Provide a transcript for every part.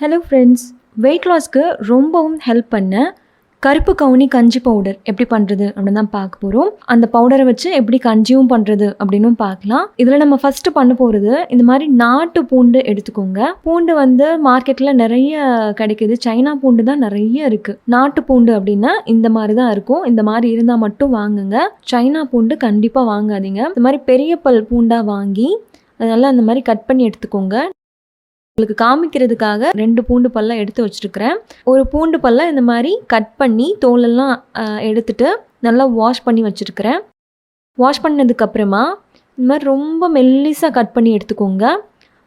Hello friends wait லாஸ்க்கு ரொம்பவும் help பண்ண கருப்பு கவுனி கஞ்சி பவுடர் எப்படி பண்ணுறது அப்படின்னு தான் பார்க்க போகிறோம் அந்த பவுடரை வச்சு எப்படி கஞ்சியும் பண்ணுறது அப்படின்னும் பார்க்கலாம். இதில் நம்ம ஃபஸ்ட்டு பண்ண போகிறது இந்த மாதிரி நாட்டு பூண்டு எடுத்துக்கோங்க. பூண்டு வந்து மார்க்கெட்டில் நிறைய கிடைக்குது. சைனா பூண்டு தான் நிறைய இருக்குது நாட்டு பூண்டு அப்படின்னா இந்த மாதிரி தான் இருக்கும். இந்த மாதிரி இருந்தால் மட்டும் வாங்குங்க. சைனா பூண்டு கண்டிப்பாக வாங்காதீங்க. இந்த மாதிரி பெரிய பல் பூண்டாக வாங்கி அதனால் அந்த மாதிரி கட் பண்ணி எடுத்துக்கோங்க. உங்களுக்கு காமிக்கிறதுக்காக ரெண்டு பூண்டு பல்ல எடுத்து வச்சுருக்கிறேன். ஒரு பூண்டு பல்ல இந்த மாதிரி கட் பண்ணி தோலெல்லாம் எடுத்துட்டு நல்லா வாஷ் பண்ணி வச்சுருக்கிறேன். வாஷ் பண்ணதுக்கப்புறமா இந்த மாதிரி ரொம்ப மெல்லிஸாக கட் பண்ணி எடுத்துக்கோங்க.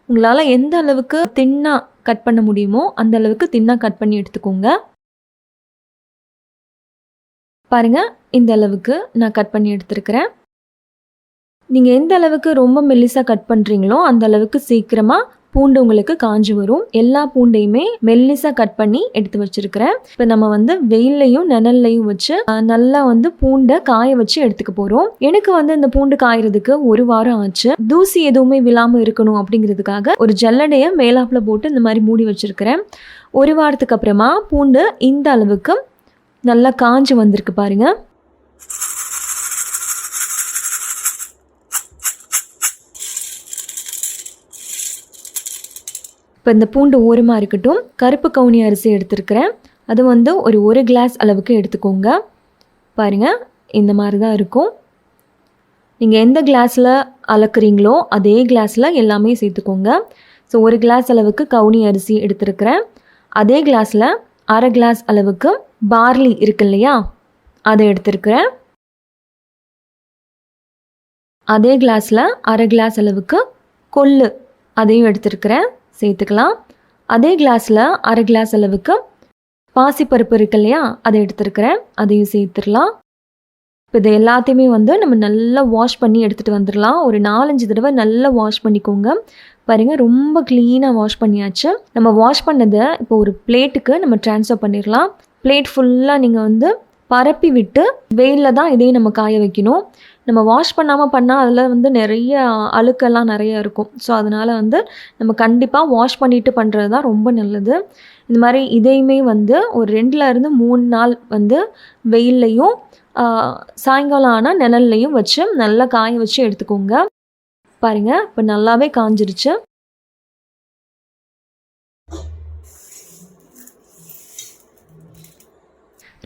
உங்களால் எந்த அளவுக்கு தின்னாக கட் பண்ண முடியுமோ அந்த அளவுக்கு தின்னாக கட் பண்ணி எடுத்துக்கோங்க. பாருங்க இந்த அளவுக்கு நான் கட் பண்ணி எடுத்துருக்கிறேன். நீங்கள் எந்த அளவுக்கு ரொம்ப மெல்லிஸாக கட் பண்ணுறீங்களோ அந்த அளவுக்கு சீக்கிரமாக பூண்டு உங்களுக்கு காஞ்சு வரும். எல்லா பூண்டையுமே மெல்லிசாக கட் பண்ணி எடுத்து வச்சிருக்கிறேன். இப்போ நம்ம வந்து வெயில்லையும் நிழல்லையும் வச்சு நல்லா வந்து பூண்டை காய வச்சு எடுத்துக்க போகிறோம் எனக்கு வந்து இந்த பூண்டு காயறதுக்கு ஒரு வாரம் ஆச்சு. தூசி எதுவுமே விழாமல் இருக்கணும் அப்படிங்கிறதுக்காக ஒரு ஜல்லடையை மேலாப்புல போட்டு இந்த மாதிரி மூடி வச்சிருக்கிறேன். ஒரு வாரத்துக்கு அப்புறமா பூண்டு இந்த அளவுக்கு நல்லா காஞ்சு வந்திருக்கு பாருங்கள் இப்போ இந்த பூண்டு ஓரமாக இருக்கட்டும் கருப்பு கவுனி அரிசி எடுத்துருக்கிறேன். அது வந்து ஒரு ஒரு கிளாஸ் அளவுக்கு எடுத்துக்கோங்க. பாருங்கள் இந்த மாதிரி தான் இருக்கும். நீங்கள் எந்த கிளாஸில் அளக்குறீங்களோ அதே கிளாஸில் எல்லாமே சேர்த்துக்கோங்க. ஸோ ஒரு கிளாஸ் அளவுக்கு கவுனி அரிசி எடுத்துருக்கிறேன். அதே கிளாஸில் அரை கிளாஸ் அளவுக்கு பார்லி இருக்கு இல்லையா அதை எடுத்துருக்கிறேன். அதே கிளாஸில் அரை கிளாஸ் அளவுக்கு கொள்ளு அதையும் எடுத்துருக்கிறேன். சேர்த்துக்கலாம். அதே கிளாஸில் அரை கிளாஸ் அளவுக்கு பாசிப்பருப்பு இருக்கு இல்லையா அதை எடுத்துருக்கிறேன். அதையும் சேர்த்துடலாம். இப்போ இது எல்லாத்தையுமே வந்து நம்ம நல்லா வாஷ் பண்ணி எடுத்துகிட்டு வந்துடலாம். ஒரு நாலஞ்சு தடவை நல்லா வாஷ் பண்ணிக்கோங்க. பாருங்கள் ரொம்ப க்ளீனாக வாஷ் பண்ணியாச்சு. நம்ம வாஷ் பண்ணதை இப்போ ஒரு பிளேட்டுக்கு நம்ம ட்ரான்ஸ்ஃபர் பண்ணிடலாம். பிளேட் ஃபுல்லாக நீங்கள் வந்து பரப்பி விட்டு வெயிலில் தான் இதையும் நம்ம காய வைக்கணும். நம்ம வாஷ் பண்ணாமல் பண்ணால் அதில் வந்து நிறைய அழுக்கெல்லாம் நிறைய இருக்கும். ஸோ அதனால் வந்து நம்ம கண்டிப்பாக வாஷ் பண்ணிட்டு பண்ணுறது தான் ரொம்ப நல்லது. இந்த மாதிரி இதையுமே வந்து ஒரு ரெண்டுலேருந்து மூணு நாள் வந்து வெயில்லையும் சாயங்காலம் ஆனால் நிழல்லையும் வச்சு நல்லா காய வச்சு எடுத்துக்கோங்க. பாருங்கள் இப்போ நல்லாவே காஞ்சிருச்சு.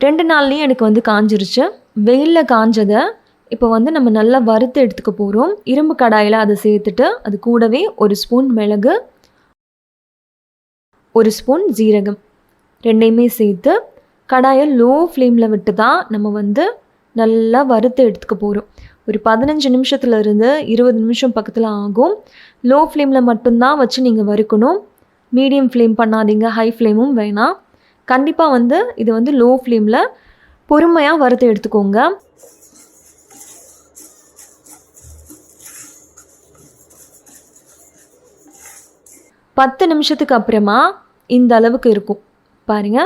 ரெண்டு நாள்லேயும் எனக்கு வந்து காஞ்சிருச்சு. வெயிலில் காஞ்சதை இப்போ வந்து நம்ம நல்லா வறுத்து எடுத்துக்க போகிறோம் இரும்பு கடாயில் அதை சேர்த்துட்டு அது கூடவே ஒரு ஸ்பூன் மிளகு ஒரு ஸ்பூன் ஜீரகம் ரெண்டையுமே சேர்த்து கடாயை லோ ஃப்ளேமில் விட்டு தான் நம்ம வந்து நல்லா வறுத்து எடுத்துக்க போகிறோம் ஒரு பதினஞ்சு நிமிஷத்துல இருந்து இருபது நிமிஷம் பக்கத்தில் ஆகும். லோ ஃப்ளேமில் மட்டும்தான் வச்சு நீங்கள் வறுக்கணும். மீடியம் ஃப்ளேம் பண்ணாதீங்க ஹை ஃப்ளேமும் வேணாம். கண்டிப்பாக வந்து இது வந்து லோ ஃப்ளேமில் பொறுமையாக வறுத்து எடுத்துக்கோங்க. பத்து நிமிஷத்துக்கு அப்புறமா இந்த அளவுக்கு இருக்கும். பாருங்க.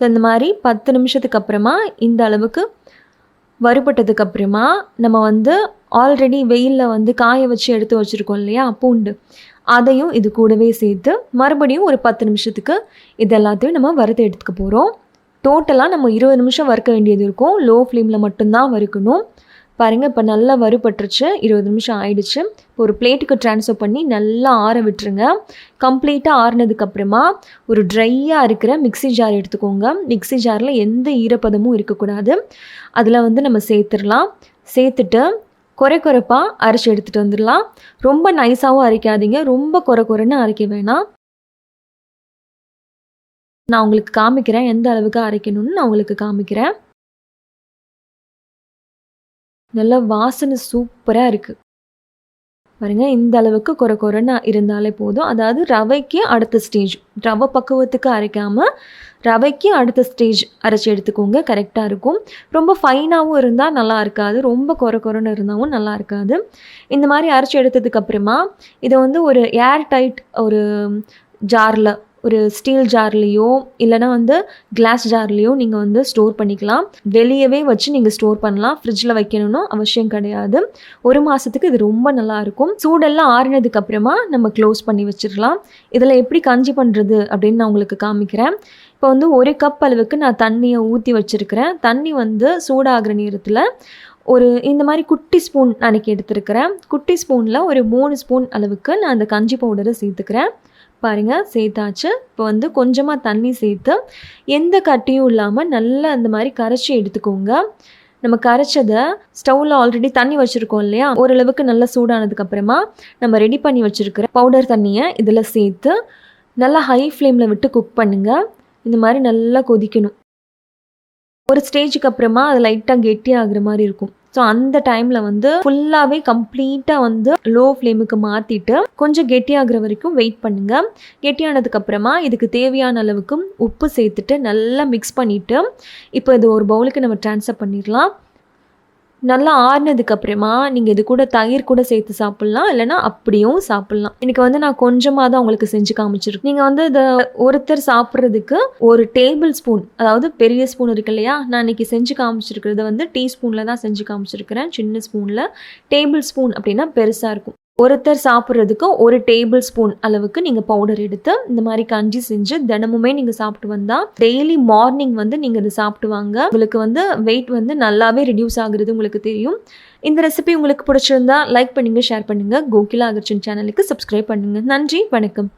ஸோ இந்த மாதிரி பத்து நிமிஷத்துக்கு அப்புறமா இந்த அளவுக்கு வறுபட்டதுக்கு அப்புறமா நம்ம வந்து ஆல்ரெடி வெயிலில் வந்து காய வச்சு எடுத்து வச்சுருக்கோம் இல்லையா பூண்டு. அதையும் இது கூடவே சேர்த்து மறுபடியும் ஒரு பத்து நிமிஷத்துக்கு இது எல்லாத்தையும் நம்ம வறுத்து எடுத்துக்க போகிறோம் டோட்டலாக நம்ம இருபது நிமிஷம் வறுக்க வேண்டியது இருக்கும். லோ ஃப்ளேமில் மட்டும்தான் வறுக்கணும். பாருங்கள் இப்போ நல்லா வறுபட்டுருச்சு. இருபது நிமிஷம் ஆயிடுச்சு. இப்போ ஒரு பிளேட்டுக்கு ட்ரான்ஸ்ஃபர் பண்ணி நல்லா ஆற விட்டுருங்க. கம்ப்ளீட்டாக ஆறுனதுக்கப்புறமா ஒரு ட்ரையாக இருக்கிற மிக்ஸி ஜார் எடுத்துக்கோங்க. மிக்ஸி ஜாரில் எந்த ஈரப்பதமும் இருக்கக்கூடாது. அதில் வந்து நம்ம சேர்த்துடலாம். சேர்த்துட்டு குறை குறைப்பாக அரைச்சி எடுத்துகிட்டு வந்துடலாம். ரொம்ப நைஸாகவும் அரைக்காதீங்க. ரொம்ப குறை குறைன்னு அரைக்க வேணாம். நான் உங்களுக்கு காமிக்கிறேன் எந்த அளவுக்கு அரைக்கணும்னு நான் உங்களுக்கு காமிக்கிறேன். நல்ல வாசனை சூப்பராக இருக்குது பாருங்க இந்த அளவுக்கு குறை குறைன்னு இருந்தாலே போதும். அதாவது ரவைக்கு அடுத்த ஸ்டேஜ் ரவை பக்குவத்துக்கு அரைக்காமல் ரவைக்கு அடுத்த ஸ்டேஜ் அரைச்சி எடுத்துக்கோங்க கரெக்டாக இருக்கும். ரொம்ப ஃபைனாகவும் இருந்தால் நல்லா இருக்காது. ரொம்ப குறை குறைன்னு இருந்தாலும் நல்லா இருக்காது. இந்த மாதிரி அரைச்சி எடுத்ததுக்கப்புறமா இதை வந்து ஒரு ஏர் டைட் ஒரு ஜாரில் ஒரு ஸ்டீல் ஜார்லேயோ இல்லைனா வந்து கிளாஸ் ஜார்லேயோ நீங்கள் வந்து ஸ்டோர் பண்ணிக்கலாம். வெளியவே வச்சு நீங்கள் ஸ்டோர் பண்ணலாம். ஃப்ரிட்ஜில் வைக்கணும்னு அவசியம் கிடையாது. ஒரு மாதத்துக்கு இது ரொம்ப நல்லாயிருக்கும் சூடெல்லாம் ஆறினதுக்கு அப்புறமா நம்ம க்ளோஸ் பண்ணி வச்சிடலாம். இதில் எப்படி கஞ்சி பண்ணுறது அப்படின்னு நான் உங்களுக்கு காமிக்கிறேன். இப்போ வந்து ஒரு கப் அளவுக்கு நான் தண்ணியை ஊற்றி வச்சுருக்கிறேன். தண்ணி வந்து சூடாகிற நேரத்தில் ஒரு இந்த மாதிரி குட்டி ஸ்பூன் அன்றைக்கி எடுத்துருக்கிறேன். குட்டி ஸ்பூனில் ஒரு மூணு ஸ்பூன் அளவுக்கு நான் அந்த கஞ்சி பவுடரை சேர்த்துக்கிறேன். பாருங்கள் சேர்த்தாச்சு. இப்போ வந்து கொஞ்சமாக தண்ணி சேர்த்து எந்த கட்டியும் இல்லாமல் நல்லா அந்த மாதிரி கரைச்சி எடுத்துக்கோங்க. நம்ம கரைச்சதை ஸ்டவ்வில் ஆல்ரெடி தண்ணி வச்சுருக்கோம் இல்லையா? ஓரளவுக்கு நல்லா சூடானதுக்கப்புறமா நம்ம ரெடி பண்ணி வச்சுருக்கிற பவுடர் தண்ணியை இதில் சேர்த்து நல்லா ஹை ஃப்ளேமில் விட்டு குக் பண்ணுங்கள் இந்த மாதிரி நல்லா கொதிக்கணும். ஒரு ஸ்டேஜுக்கு அப்புறமா அது லைட்டாக கெட்டி ஆகுற மாதிரி இருக்கும். ஸோ அந்த டைமில் வந்து ஃபுல்லாகவே கம்ப்ளீட்டாக வந்து லோ ஃப்ளேமுக்கு மாற்றிட்டு கொஞ்சம் கெட்டியாகிற வரைக்கும் வெயிட் பண்ணுங்கள் கெட்டியானதுக்கப்புறமா இதுக்கு தேவையான அளவுக்கு உப்பு சேர்த்துட்டு நல்லா மிக்ஸ் பண்ணிவிட்டு இப்போ இது ஒரு பவுலுக்கு நம்ம ட்ரான்ஸ்ஃபர் பண்ணிடலாம். நல்லா ஆறுனதுக்கு அப்புறமா நீங்கள் இது கூட தயிர் கூட சேர்த்து சாப்பிட்லாம் இல்லைனா அப்படியும் சாப்பிட்லாம். இன்னைக்கு வந்து நான் கொஞ்சமாக தான் உங்களுக்கு செஞ்சு காமிச்சிருக்கேன். நீங்கள் வந்து இதை ஒருத்தர் சாப்பிட்றதுக்கு ஒரு டேபிள் ஸ்பூன் அதாவது பெரிய ஸ்பூன் இருக்கு இல்லையா? நான் இன்னைக்கு செஞ்சு காமிச்சிருக்கிறத வந்து டீ ஸ்பூனில் தான் செஞ்சு காமிச்சிருக்கிறேன். சின்ன ஸ்பூனில் டேபிள் ஸ்பூன் அப்படின்னா பெருசாக இருக்கும். ஒருத்தர் சாப்பிட்றதுக்கு ஒரு டேபிள் ஸ்பூன் அளவுக்கு நீங்கள் பவுடர் எடுத்து இந்த மாதிரி கஞ்சி செஞ்சு தினமுமே நீங்கள் சாப்பிட்டு வந்தால் டெய்லி மார்னிங் வந்து நீங்கள் இதை சாப்பிட்டு வாங்க. உங்களுக்கு வந்து வெயிட் வந்து நல்லாவே ரிடியூஸ் ஆகுறது உங்களுக்கு தெரியும். இந்த ரெசிபி உங்களுக்கு பிடிச்சிருந்தா லைக் பண்ணுங்கள் ஷேர் பண்ணுங்கள் கோகிலா அகர்ச்சன் சேனலுக்கு சப்ஸ்கிரைப் பண்ணுங்கள் நன்றி வணக்கம்.